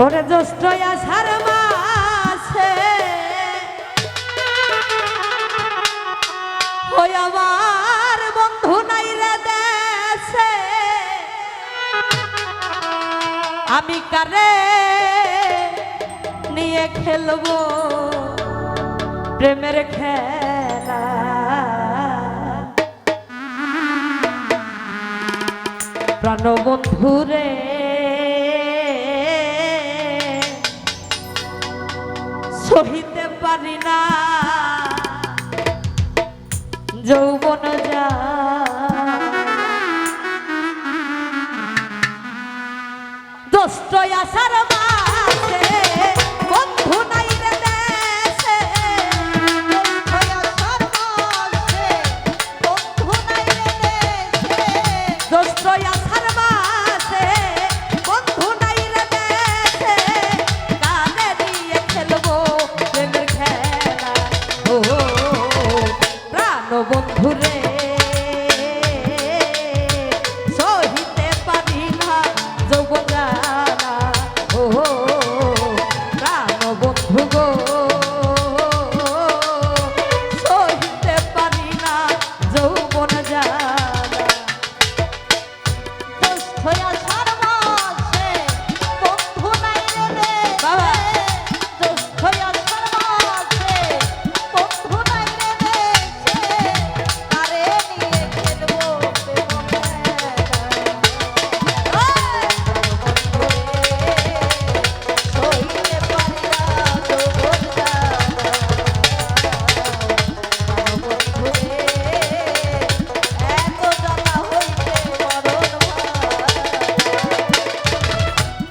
ওরে জ্যৈষ্ঠ আষাঢ় মাসে ওই আমার বন্ধু নাই রে দেশে। আমি কারে নিয়ে খেলব প্রেমের খেলা? প্রাণবন্ধু রে আসার মাসে বন্ধু নাই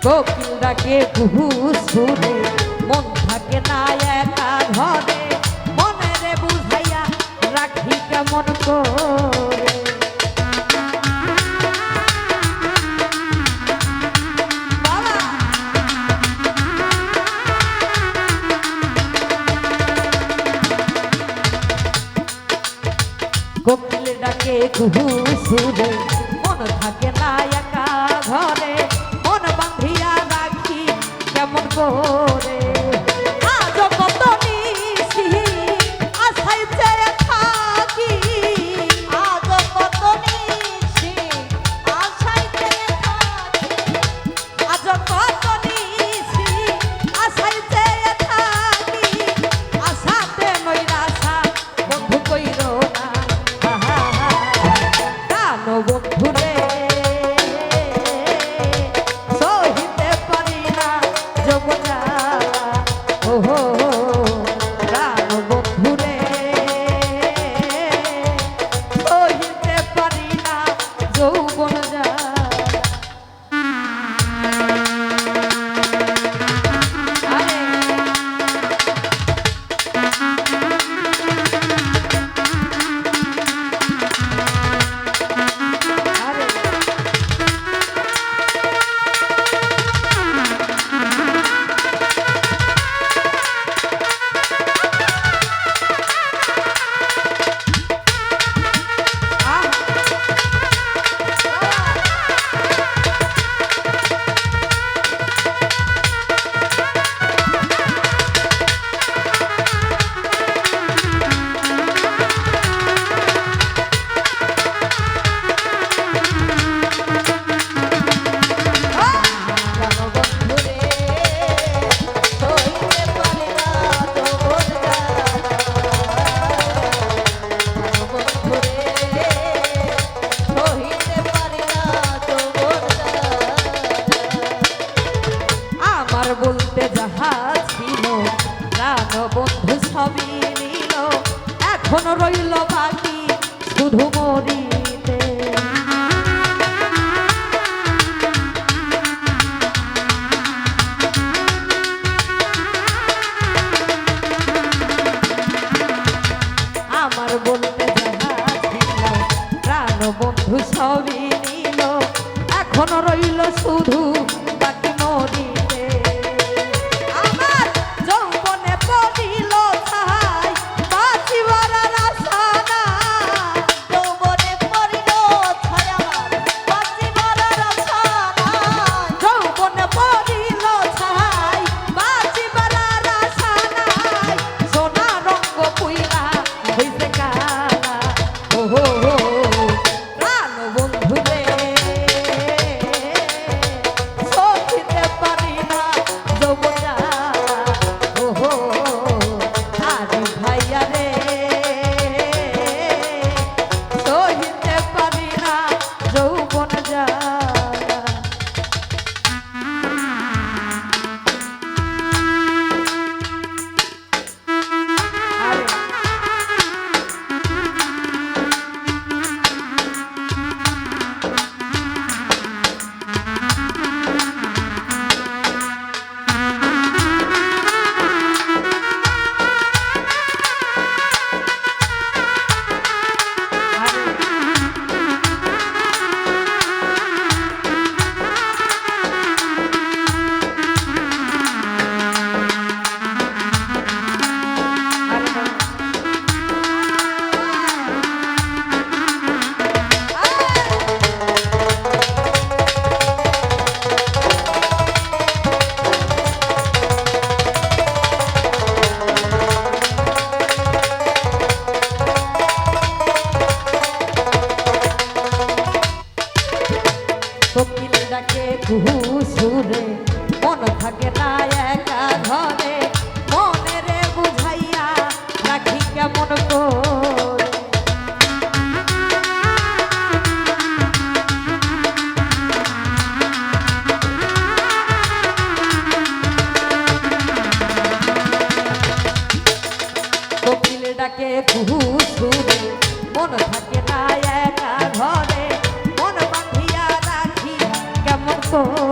কোকিল ডাকে কুহু সুরে মন থাকে না একা ঘরে। মনে রে বুঝাইয়া রাখি কেমন করে! কোকিল ডাকে কুহু সুরে মন থাকে না একা ঘরে। করে আমার বলতে যাহা ছিল প্রাণ বন্ধু সবই নিল। এখন রইল বাকি শুধু মরিতে। আমার বলতে বন্ধু সবই নিল। এখন রইল কেমন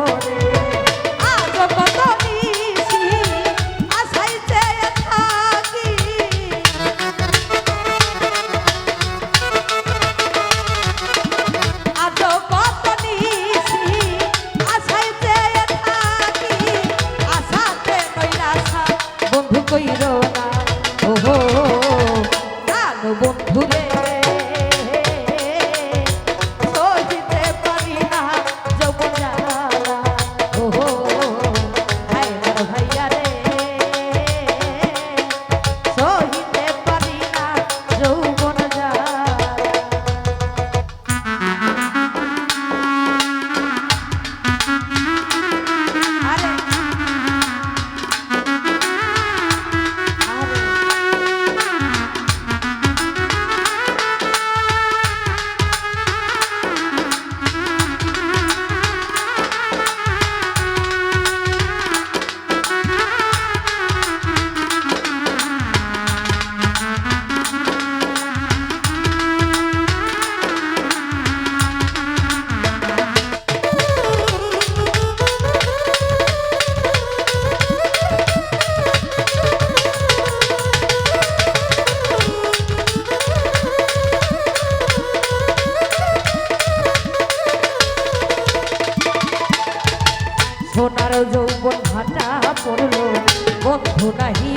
পড়ল বন্ধু নাহি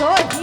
todo